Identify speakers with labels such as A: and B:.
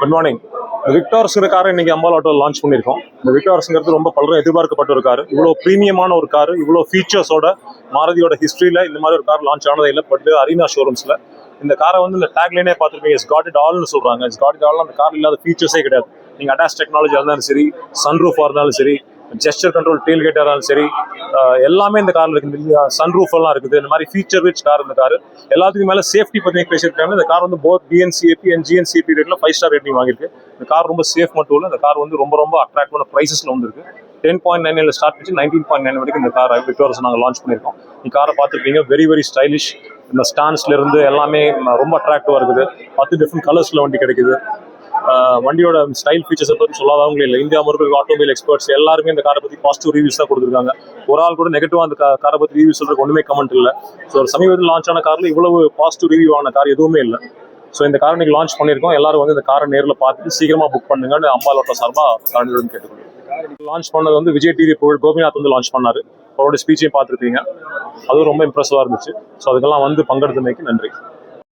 A: Good morning இந்த விக்டார்ஸ்ங்கிற காரை இன்னைக்கு அம்பால் ஆட்டோ லான்ச் பண்ணியிருக்கோம். இந்த விக்டார்ஸ்ங்கிறது ரொம்ப பலரும் எதிர்பார்க்கப்பட்ட ஒரு கார் இவ்வளோ ப்ரீமியமான ஒரு கார் இவ்வளோ ஃபீச்சர்ஸோட மாருதியோட ஹிஸ்ட்ரியில் இந்த மாதிரி ஒரு கார் லான்ச் ஆனதே இல்லை. பட் அரீனா ஷோரூம்ஸில் இந்த காரை வந்து இந்த டேக்லைனே பார்த்துருப்பீங்க இஸ் காட் இட் ஆல்னு சொல்கிறாங்க இஸ் காட் இட் ஆல் அந்த கார் இல்லாத ஃபீச்சர்ஸே கிடையாது. நீங்கள் அட்டாச் டெக்னாலஜியாக இருந்தாலும் சரி சன்ரூஃபாக இருந்தாலும் சரி ஜெஸ்டர் கண்ட்ரோல் டீல் கேட்டாலும் இருந்தாலும் சரி எல்லாமே இந்த காரில் இருக்குது. சன்ரூஃப் எல்லாம் இருக்குது. இந்த மாதிரி ஃபீச்சர் ரிச் கார் இந்த கார் எல்லாத்துக்கும் மேலே சேஃப்டி பற்றி பேசியிருக்காங்க. இந்த கார் வந்து போத் பிஎன்சிஏபி அண்ட் ஜிஎன்சிஏபி ரேட்டில் ஃபைவ் ஸ்டார் ரேட்டிங் வாங்கியிருக்கு. இந்த கார் ரொம்ப சேஃப் மட்டும் இல்லை இந்த கார் வந்து ரொம்ப ரொம்ப அட்ராக்டிவான ப்ரைஸஸில் வந்துருக்கு. டென் பாயிண்ட் நைனில் ஸ்டார்ட் பண்ணி நைன்டீன் பாயிண்ட் நைன் வரைக்கும் இந்த கார் விக்டோரஸ் நாங்கள் லான்ச் பண்ணியிருக்கோம். இந்த காரை பார்த்துருப்பீங்க. வெரி வெரி ஸ்டைலிஷ் இந்த ஸ்டாண்ட்ஸ்ல இருந்து எல்லாமே ரொம்ப அட்ராக்டிவாக இருக்குது. பத்து டிஃப்ரெண்ட் கலர்ஸில் வண்டி கிடைக்குது. வண்டியோட ஸ்டைல் ஃபீச்சர்ஸை பற்றி சொல்லாதவங்களே இல்லை. இந்தியா முருகல் ஆட்டோமொபைல் எக்ஸ்பர்ட்ஸ் எல்லாருமே இந்த காரை பற்றி பாசிட்டிவ் ரிவ்யூஸ் தான் கொடுத்துருக்காங்க. ஒரு ஆள் கூட நெகட்டிவாக அந்த காரை பற்றி ரிவ்யூ சொல்கிறதுக்கு ஒன்றுமே கமெண்ட் இல்லை. ஸோ சமீபத்தில் லான்ச் ஆன காரில் இவ்வளவு பாசிட்டிவ் ரிவ்யூ ஆன கார் எதுவுமே இல்லை. ஸோ இந்த காரை நீங்கள் லான்ச் பண்ணியிருக்கோம். எல்லாரும் வந்து இந்த காரை நேரில் பார்த்துட்டு சீக்கிரமாக புக் பண்ணுங்கன்னு அம்பால் ஆட்டோ சார்பாக காரணியுடன் கேட்டுக்கொள்ளுங்க லான்ச் பண்ணது வந்து விஜய் டிவி புகழ் கோபிநாத் வந்து லான்ச் பண்ணார். அவரோட ஸ்பீச்சையும் பார்த்துருப்பீங்க. அதுவும் ரொம்ப இம்ப்ரெசிவாக இருந்துச்சு. ஸோ அதுக்கெல்லாம் வந்து பங்கெடுத்தமைக்கு நன்றி.